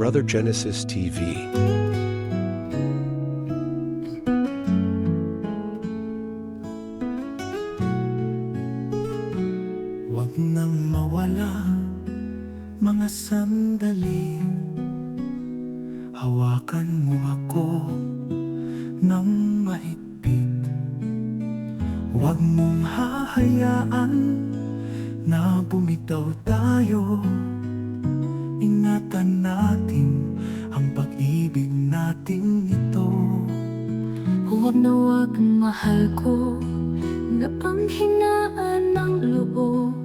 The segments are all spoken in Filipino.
Brother Genesis TV. Sandali. Hawakan mo ako ng mahigpit. Huwag mong hahayaan na bumitaw tayo. Ingatan natin Huwag na huwag mahal ko Na ang hinaan ng loob.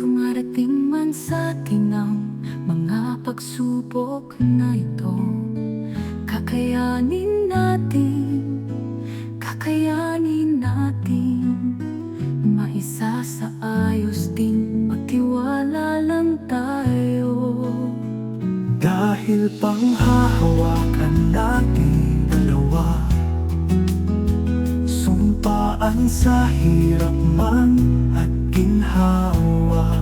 Tumarating man sa atin ang mga pagsubok na ito. Kakayanin natin Kakayanin natin. Maisa sa ayos din Magtiwala lang tayo. Dahil panghahawakan natin dalawa Sumpaan sa hirap man at ginhawa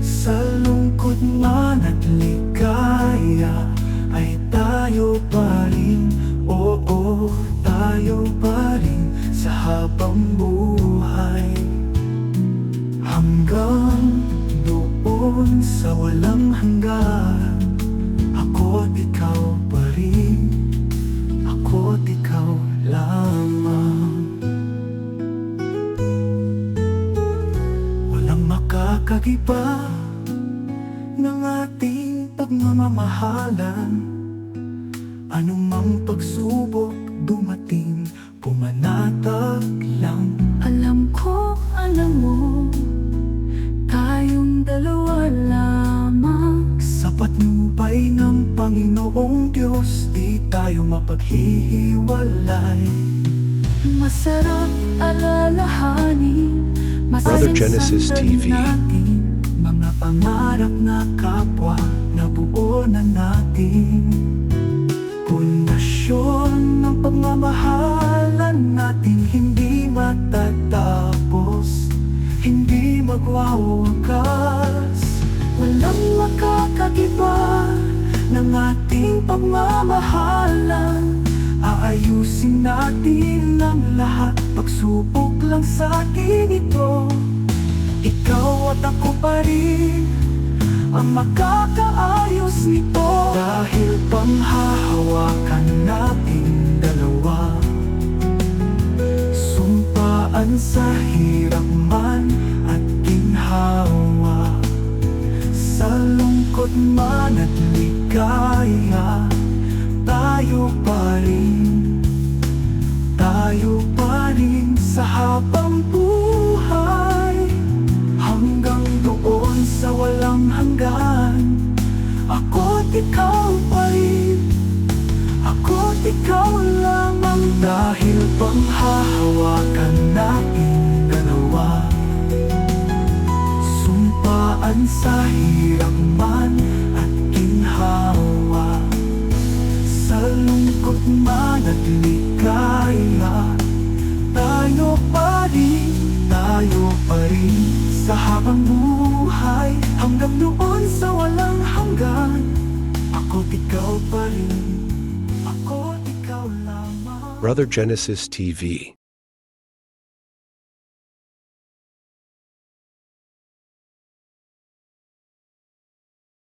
Sa lungkot man at ligaya Ay tayo pa rin, oo, tayo pa rin Sa habang buhay. Hanggang doon sa walang hanggan Ako't ikaw pa makakagiba Ng ating pagmamahalan Anumang pagsubok dumating Pumanatag lang. Alam ko, alam mo Tayong dalawa lamang. Sapat nubay ng Panginoong Diyos Di tayo mapaghihiwalay. Masarap alalahanin Brother Genesis TV. Pangarap na kapwa Nabuo na natin. Pundasyon ng pagmamahalan natin Hindi matatapos Hindi magwawakas. Walang makakagiba ng ating pagmamahalan. Aayusin natin ang lahat Pagsubok lang sa atin ito At ako pa rin Ang makakaayos nito. Dahil panghahawakan natin dalawa Sumpaan sa hirap man at ginhawa. Sa lungkot man at Dahil panghahawakan natin dalawa? Sumpaan sa hirap man at ginhawa. Sa lungkot man at ligaya Tayo pa rin, tayo pa rin. Sa habang buhay Hanggang doon sa walang hanggan Brother Genesis TV.